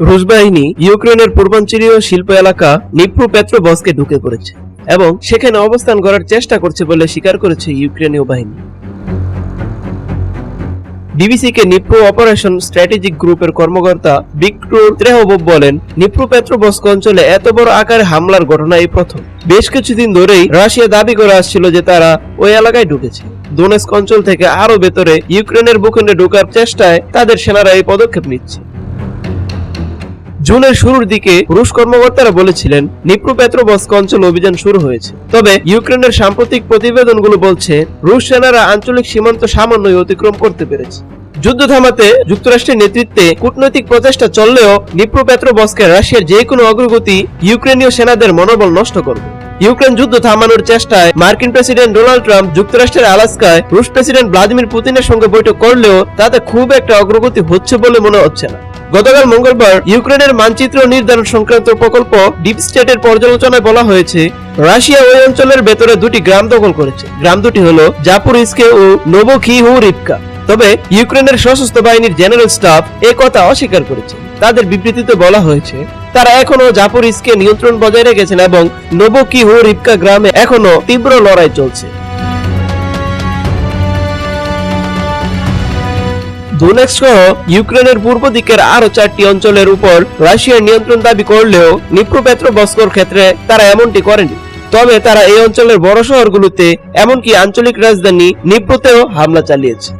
রুশ বাহিনী ইউক্রেনের পূর্বাঞ্চলীয় শিল্প এলাকা নিপ্রু পেট্রোবস্কে ঢুকে পড়েছে এবং সেখানে অবস্থান করার চেষ্টা করছে বলে স্বীকার করেছে ইউক্রেনীয় বাহিনী। বিবিসিকে নিপ্রো অপারেশন স্ট্র্যাটেজিক গ্রুপের কর্মকর্তা বিক্রুর ত্রেহবব বলেন নিপ্রো পেট্রোবস্ক অঞ্চলে এত বড় আকারে হামলার ঘটনা এই প্রথম। বেশ কিছুদিন ধরেই রাশিয়া দাবি করে আসছিল যে তারা ওই এলাকায় ঢুকেছে। দোনেস্ক অঞ্চল থেকে আরও ভেতরে ইউক্রেনের ভূখণ্ডে ঢোকার চেষ্টায় তাদের সেনারা এই পদক্ষেপ নিচ্ছে। জুনের শুরুর দিকে রুশ কর্মকর্তারা বলেছিলেন, নিপ্রো বস্ক অঞ্চল অভিযান শুরু হয়েছে। তবে ইউক্রেনের সাম্প্রতিক প্রতিবেদনগুলো বলছে, রুশ সেনারা আঞ্চলিক সীমান্ত সামান্যই অতিক্রম করতে পেরেছে। যুদ্ধ থামাতে যুক্তরাষ্ট্রের নেতৃত্বে কূটনৈতিক প্রচেষ্টা চললেও নিপ্রো পেট্রোবস্কে রাশিয়ার যে কোনো অগ্রগতি ইউক্রেনীয় সেনাদের মনোবল নষ্ট করবে। ইউক্রেন যুদ্ধ থামানোর চেষ্টায় মার্কিন প্রেসিডেন্ট ডোনাল্ড ট্রাম্প যুক্তরাষ্ট্রের আলাস্কায় রুশ প্রেসিডেন্ট ভ্লাদিমির পুতিনের সঙ্গে বৈঠক করলেও তাতে খুব একটা অগ্রগতি হচ্ছে বলে মনে হচ্ছে না। গতকাল মঙ্গলবার ইউক্রেনের মানচিত্র নির্ধারণ সংক্রান্ত প্রকল্প ডিপ স্টেটের পর্যালোচনায় বলা হয়েছে, রাশিয়া ওই অঞ্চলের ভেতরে দুটি গ্রাম দখল করেছে। গ্রাম দুটি হলো জাপুরিস্কে ও নোবোখিহু রিপকা তবে ইউক্রেনের সশস্ত্র বাহিনীর জেনারেল স্টাফ এ কথা অস্বীকার করেছে। তাদের বিবৃতিতে বলা হয়েছে, তারা এখনও জাপুরিসকে নিয়ন্ত্রণ বজায় রেখেছেন এবং নোবোকিহু রিপকা গ্রামে এখনও তীব্র লড়াই চলছে। দোনেক্স সহ ইউক্রেনের পূর্ব দিকের আরও চারটি অঞ্চলের উপর রাশিয়ার নিয়ন্ত্রণ দাবি করলেও নিপ্রোপেত্রবস্কর ক্ষেত্রে তারা এমনটি করেনি। তবে তারা এই অঞ্চলের বড় শহরগুলোতে, এমনকি আঞ্চলিক রাজধানী নিপ্রোতেও হামলা চালিয়েছে।